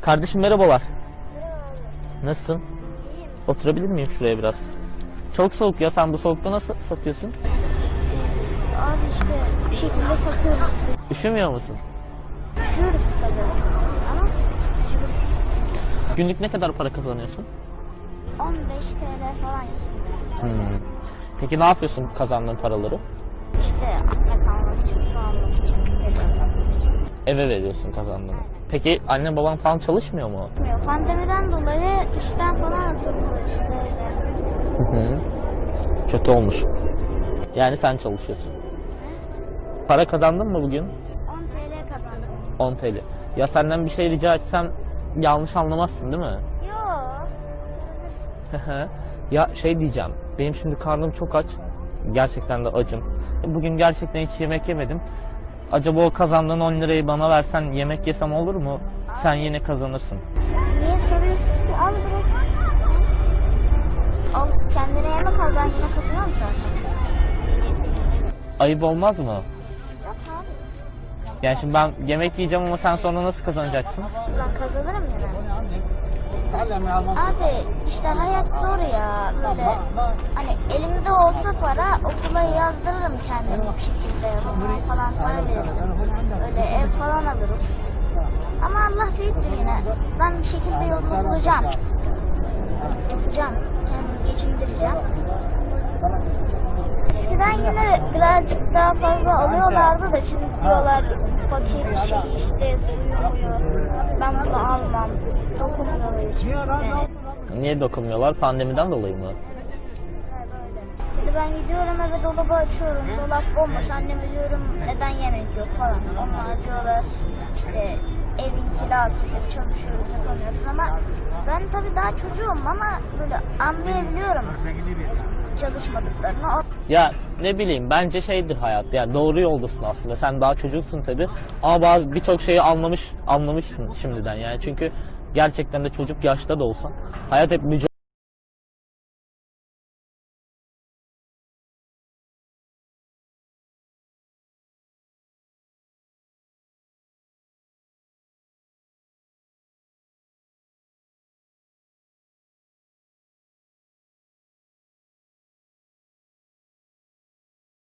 Kardeşim merhabalar. Nasılsın? Oturabilir miyim şuraya biraz? Çok soğuk ya sen bu soğukta nasıl satıyorsun? Abi işte bir şekilde satıyoruz. Üşümüyor musun? Üşüyoruz tabii. Ama Günlük ne kadar para kazanıyorsun? 15 TL falan Hmm. Peki ne yapıyorsun kazandığın paraları? İşte anne kalmak için, su almak için. Eve veriyorsun kazandığını. Peki anne baban falan çalışmıyor mu? Bilmiyorum, Pandemiden dolayı işten falan atıldılar işte öyle. Hı hı. Kötü olmuş. Yani sen çalışıyorsun. Para kazandın mı bugün? 10 TL kazandım. 10 TL. Ya senden bir şey rica etsem yanlış anlamazsın değil mi? Yok. Sarılırsın. ya şey diyeceğim. Benim şimdi karnım çok aç. Gerçekten de acım. Bugün gerçekten hiç yemek yemedim. Acaba o kazandığın 10 lirayı bana versen yemek yesem olur mu? Sen yine kazanırsın. Niye soruyorsun ki? Al bırak. Al kendine yemek al ben yine kazanırım zaten. Ayıp olmaz mı? Yok abi. Yani şimdi ben yemek yiyeceğim ama sen sonra nasıl kazanacaksın? Ben kazanırım yine. Abi işte hayat zor ya böyle hani elimde olsa para okula yazdırırım kendimi bir şekilde falan para veririm. Öyle ev falan alırız. Ama Allah büyüktür yine. Ben bir şekilde yolunu bulacağım. Yapacağım. Kendimi geçindireceğim. Eskiden yine birazcık daha fazla alıyorlardı da şimdi diyorlar fakir şey işte suyumuyor. Ben bunu almam. Dokunmuyor hiç. Yani. Niye dokunmuyorlar? Pandemiden dolayı mı? Şimdi ben gidiyorum eve dolabı açıyorum. Dolap bomboş. Anneme diyorum neden yemek yok falan. Onlar diyorlar işte evin kirasıdır çalışıyoruz yapamıyoruz ama ben tabii daha çocuğum ama böyle anlayabiliyorum çalışmadıklarını. O Ya ne bileyim bence şeydir hayat. Yani doğru yoldasın aslında. Sen daha çocuksun tabi. Ama bazı birçok şeyi anlamış anlamışsın şimdiden yani. Çünkü gerçekten de çocuk yaşta da olsan hayat hep mücadele